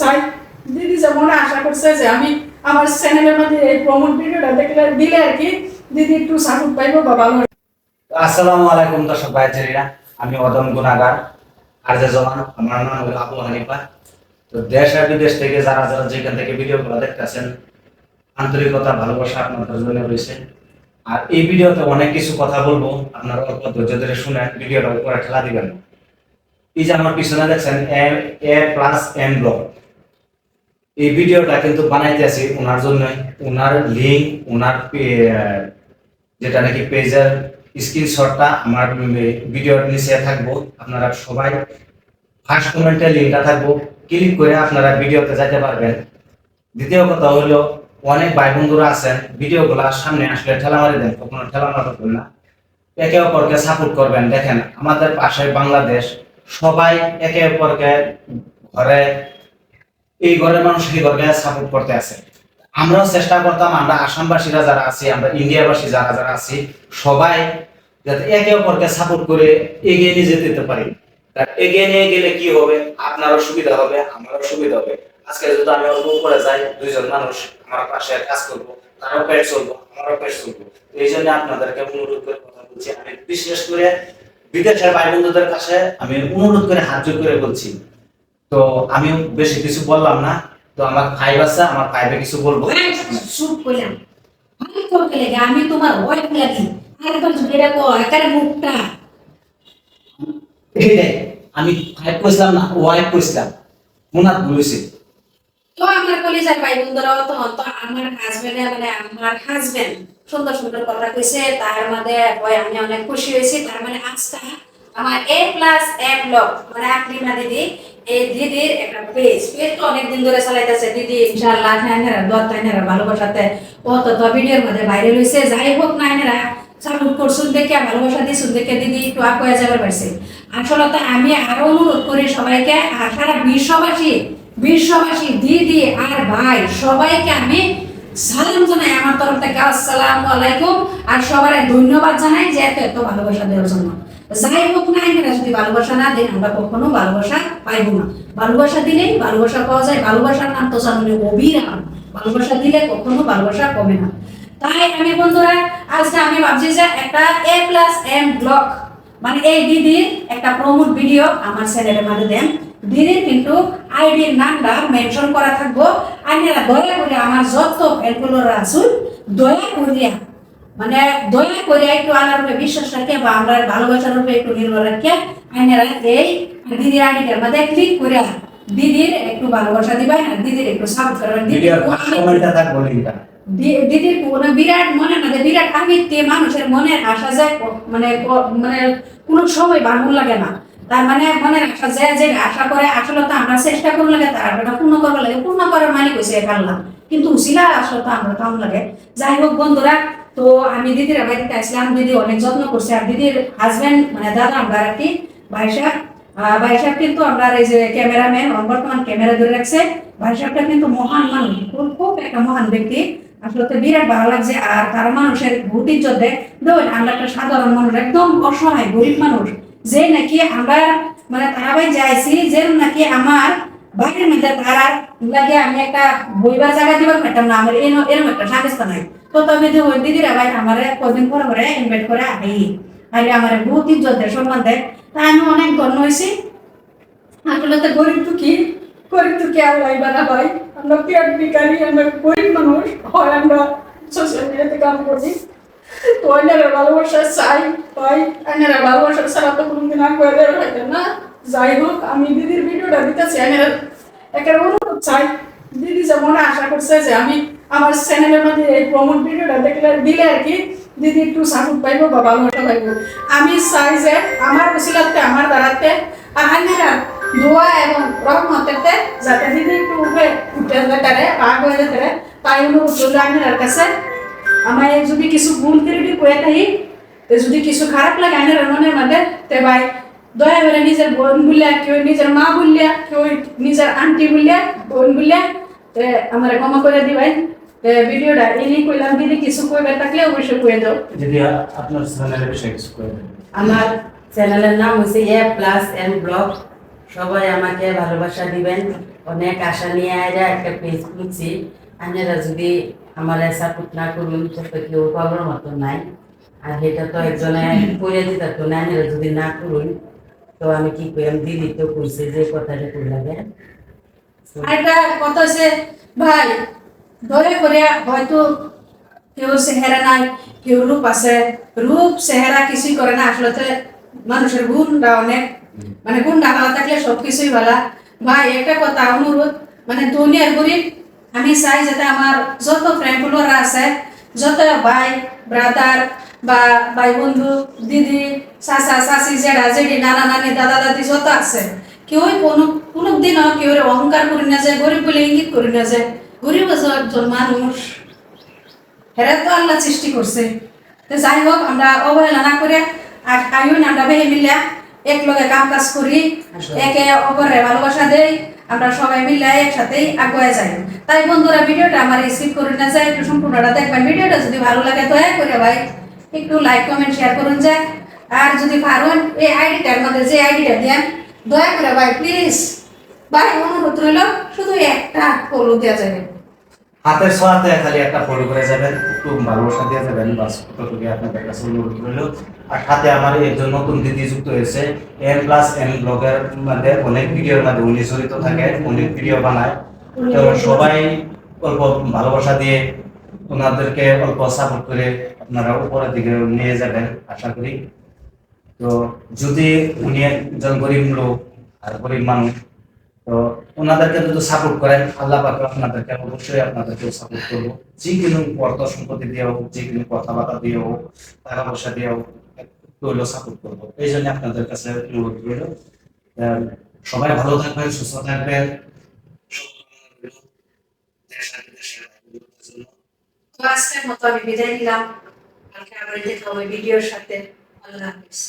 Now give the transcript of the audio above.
চাই। দিদি যেমন আশা করছে যে আমি আমার চ্যানেলের মধ্যে এই প্রমোট ভিডিওটা দেখলে দিলে আর কি, দিদি একটু সাপোর্ট পাইবো বা ভালো। আসসালামু আলাইকুম দর্শক ভাইজারিরা আমি অদম গুনাগার আর যে জমান আমার নাম হলো আবু হানিফা। তো দেশ আর বিদেশ থেকে যারা যারা যেখান থেকে ভিডিওগুলো দেখতেছেন, আন্তরিকতা, ভালোবাসা আপনাদের জন্য রয়েছে। আর এই ভিডিওতে অনেক কিছু কথা বলব, আপনারা অল্প ধৈর্য ধরে শুনে ভিডিওটা উপরে ঠেলা দিবেন। এই যে আমার পিছনে দেখছেন, এ প্লাস এম ব্লক এই ভিডিওটা কিন্তু বানাইতেছি ওনার জন্যই। ওনার লিঙ্ক ওনার যেটা নাকি পেজের স্ক্রিনশটটা আমার ভিডিওর নিচে থাকব। আপনারা সবাই ফার্স্ট কমেন্টে লিঙ্কটা থাকব। ক্লিক করে আপনারা ভিডিওতে যেতে পারবেন। দ্বিতীয় কথা হলো, অনেক ভাই বন্ধুরা আছেন, ভিডিওগুলা সামনে আসলে ঠেলা মারি দেন, কখনো ঠেলা মারবেন না। একে অপরকে সাপোর্ট করবেন। দেখেন, আমাদের পাশে বাংলাদেশ, সবাই একে অপরকে ঘরে এই ঘরের মানুষ এই ঘরকে সাপোর্ট করতে আছে। আমরাও চেষ্টা করতাম, আমরা আসামবাসীরা যারা আছি, আমরা ইন্ডিয়াবাসী যারা যারা আছি, সবাই যাতে একে অপরকে সাপোর্ট করে এগিয়ে নিয়ে যেতে পারি। এগিয়ে নিয়ে গেলে কি হবে? আপনারও সুবিধা হবে, আমারও সুবিধা হবে। আজকে যদি আমি অল্প করে যাই, দুইজন মানুষ আমার পাশে কাজ করব, তারও পেট চলবো, আমারও পেট চলবো। এই জন্য আপনাদেরকে অনুরোধ করে কথা বলছি। আমি বিশেষ করে বিদেশের ভাই বন্ধুদের কাছে আমি অনুরোধ করে হাত করে বলছি তো আমি বেশি কিছু বললাম না। তো আমার ফাইভ আছে আমার ফাইভে কিছু বলব। চুপ করলাম আমি লেগে আমি তোমার ওয়াইফ লাগি। আরেকবার যদি এটা কো একারে মুখটা। এইটাই আমি ফাইভ কইছিলাম না ওয়াইফ কইছিলাম। মুনাত বলেছি তো আমার কলেজের ভাই বন্ধুরাও তো তো আমার হাজবেন্ড মানে আমার হাজবেন্ড সুন্দর সুন্দর কথা কইছে তার মধ্যে হয় আমি অনেক খুশি হয়েছি তার মানে আজটা আমার এ প্লাস এ ব্লক মানে আকলিমা দিদি, এই দিদির একটা পেজ পেজ তো অনেক দিন ধরে চালাইতেছে। দিদি, ইনশাআল্লাহ হ্যাঁ দত হ্যাঁ ভালোবাসাতে ও তো তো ভিডিওর মধ্যে বাইরে হইছে। যাই হোক না হ্যাঁ সাপোর্ট করছুন দেখে, ভালোবাসা দিছুন দেখে দিদি একটু হয়ে যাবার পারছে। আসলে তো আমি আরও অনুরোধ করি সবাইকে, আর সারা বিশ্ববাসী বিশ্ববাসী, দিদি আর ভাই, সবাইকে আমি সালাম জানাই আমার তরফ থেকে। আসসালামু আলাইকুম। আর সবার ধন্যবাদ জানাই যে এত এত ভালোবাসা দেওয়ার জন্য। যাই হোক না, এখানে যদি ভালোবাসা না দেন আমরা কখনো ভালোবাসা পাইবো না। ভালোবাসা দিলেই ভালোবাসা পাওয়া যায় ভালোবাসার নাম তো জানো অবিরাম ভালোবাসা দিলে কখনো ভালোবাসা কমে না। তাই আমি বন্ধুরা, আজকে আমি ভাবছি যে একটা এ প্লাস এম ব্লক মানে এই দিদির একটা প্রমোট ভিডিও আমার চ্যানেলের মধ্যে দেন। দিদির কিন্তু আইডির নামটা মেনশন করা থাকব। আপনারা দয়া করে আমার যত ফ্যানগুলোর আসুন দয়া করিয়া মানে দয়া করে একটু আনার উপরে বিশ্বাস রাখে বা আমরা ভালোবাসার উপরে একটু নির্ভর রাখে। আপনারা এই দিদির আইডিটার মধ্যে ক্লিক করে দিদির একটু ভালোবাসা দিবেন আর দিদির একটু সাপোর্ট করবেন দিদির কোনো বিরাট মনে না বিরাট আবৃত্তি মানুষের মনের আশা যায় মানে মানে কোনো সময় ভালো লাগে না। তার মানে মনের আশা যায় যে আশা করে আসলে তো আমরা চেষ্টা করব লাগে তার ওটা পূর্ণ করব লাগে। পূর্ণ করার মালিক হয়েছে আল্লাহ। কিন্তু উসিলা আসলে তো আমরা কাম লাগে। যাই হোক বন্ধুরা তো আমি দিদির বাড়িতে আসলাম দিদি অনেক যত্ন করছে। আর দিদির হাজবেন্ড মানে দাদা আমরা আর কি ভাই সাহেব কিন্তু আমরা এই যে ক্যামেরাম্যান বর্তমান ক্যামেরা ধরে রাখছে। ভাই সাহেবটা কিন্তু মহান মানুষ, খুব একটা মহান ব্যক্তি। আসলে তো বিরাট ভালো লাগছে, আর তার মানুষের ভৌতিক যদ্দে দেখুন, আমরা একটা সাধারণ মানুষ, একদম অসহায়, গরিব মানুষ। যে নাকি আমরা মানে তারা ভাই যাইছি যে নাকি আমার বাড়ির মধ্যে তারা লাগে আমি একটা বইবার জায়গা দিবার পারতাম না, আমার এরকম এরকম একটা সাজস্তা নাই। তো তবে যে ওই দিদিরা ভাই আমার কদিন পরে পরে ইনভাইট করে আই আইলে আমার বহুত ইজ্জত দেয়, সম্মান দেয়। তা আমি অনেক ধন্য হয়েছি আসলে তো গরিব দুঃখী গরিব দুঃখী আর লাইবা না ভাই। আমরা পেট বিকারি আমরা গরিব মানুষ। হয় আমরা সোশ্যাল মিডিয়াতে কাম করি। তো অন্যেরা ভালোবাসা চাই, ভাই। অন্যেরা ভালোবাসা ছাড়া তো কোনোদিন দেওয়া হয় না। যাই হোক, আমি দিদির ভিডিওটা দিতেছি অন্যেরা একের অনুরোধ চাই। দিদি যেমন আশা করছে যে আমি আমার চ্যানেলের মধ্যে এই প্রমোট ভিডিওটা দেখলে, দিলে আর কি দিদি একটু সাপোর্ট পাইবো বা ভালোবাসা পাইবো। আমি চাই যে আমার উচিলাতে, আমার দ্বারাতে অন্যেরা দোয়া এবং রহমতেতে যাতে দিদি একটু উঠে উঠে যেতে পাক হয়ে যেতে তাই অনুরোধ করলে আইনার কাছে। আমার যদি কিছু ভুল করে থাকি যদি কিছু খারাপ লাগে আইনার মনের মধ্যে, তে ভাই দয়া করে নিজের বোন বললে কেউ নিজের মা বললে কেউ নিজের আন্টি বললে বোন বললে আমার ক্ষমা করে দিবেন ভিডিওটা এনে কইলাম দিদি কিছু কইবে থাকলে অবশ্যই কয়ে দাও। যদি আপনার চ্যানেলের বিষয়ে কিছু করে আমার চ্যানেলের নাম হচ্ছে এ প্লাস এন ব্লগ। সবাই আমাকে ভালোবাসা দিবেন। অনেক আশা নিয়ে আয়রা একটা পেজ খুলছি। আপনারা যদি আমার সাপোর্ট না করুন তো কেউ পাবার মতো নাই। আর এটা তো একজনে করে দিতে তো না যদি না করুন তো আমি কি করি আমি দিদি তো করছি যে কথাটা কই লাগে আরেকটা কথা হচ্ছে ভাই, দয়া করে হয়তো কেউ চেহারা নাই, কেউ রূপ আছে। রূপ, চেহারা কিছুই করে না আসলে মানুষের গুণটা অনেক মানে গুণটা ভালো থাকলে সব কিছুই ভালো। ভাই, একটা কথা অনুরোধ মানে দুনিয়ার গরিব, আমি চাই যাতে আমার যত ফ্রেন্ড ফলোয়ার আছে, যত ভাই ব্রাদার বা ভাই বন্ধু দিদি চাচা চাচি জেঠা জেঠি নানা নানি দাদা দাদি যত আছে কেউই কোনো কোনো দিনও কেউ অহংকার করি না যায় গরিব বলে ইঙ্গিত করি না যায়। গরিব একজন মানুষ। হেরা তো আল্লাহ সৃষ্টি করছে। তো যাই হোক আমরা অবহেলা না করে আর আইন আমরা বেহে মিলিয়া এক লগে কাম কাজ করি একে অপরে ভালোবাসা দেই আমরা সবাই মিলে একসাথেই আগুয়ে যাই। তাই বন্ধুরা ভিডিওটা আমার স্কিপ করে না যায় একটু সম্পূর্ণটা দেখবেন। ভিডিওটা যদি ভালো লাগে দয়া করে ভাই একটু লাইক কমেন্ট শেয়ার করুন যায় আর যদি পারেন এই আইডিটার মধ্যে যে আইডিটা দেন দয়া করে ভাই প্লিজ ভাই অনুরোধ রইল শুধু একটা ফলো দেওয়া যাবে। হাতের ছোঁয়াতে খালি একটা ফলো করে যাবেন একটু ভালোবাসা দিয়ে যাবেন বাস কতটুকু আপনাদের কাছে অনুরোধ রইল। আর সাথে আমার একজন নতুন দিদি যুক্ত হয়েছে এম প্লাস এম ব্লগের মধ্যে অনেক ভিডিওর মধ্যে উনি জড়িত থাকে অনেক ভিডিও বানায়। তো সবাই অল্প ভালোবাসা দিয়ে ওনাদেরকে অল্প সাপোর্ট করে আপনারা উপরের দিকে নিয়ে যাবেন, আশা করি। তো যদি উনি একজন গরিব লোক আর গরিব মানুষ, তো ওনাদেরকে যদি সাপোর্ট করেন, আল্লাহ পাক আপনাদেরকে অবশ্যই আপনাদেরকে সাপোর্ট করব। যে কোনো অর্থ সম্পত্তি দিয়ে হোক, যে কোনো কথাবার্তা দিয়ে হোক, টাকা পয়সা দিয়ে হোক, একটু সাপোর্ট করব। এই জন্য আপনাদের কাছে অনুরোধ রইল। সবাই ভালো থাকবেন, সুস্থ থাকবেন দেশ আর বিদেশের জন্য তো আজকের মতো আমি বিদায় নিলাম। কালকে আবার দেখা হবে ভিডিওর সাথে আল্লাহ হাফিজ।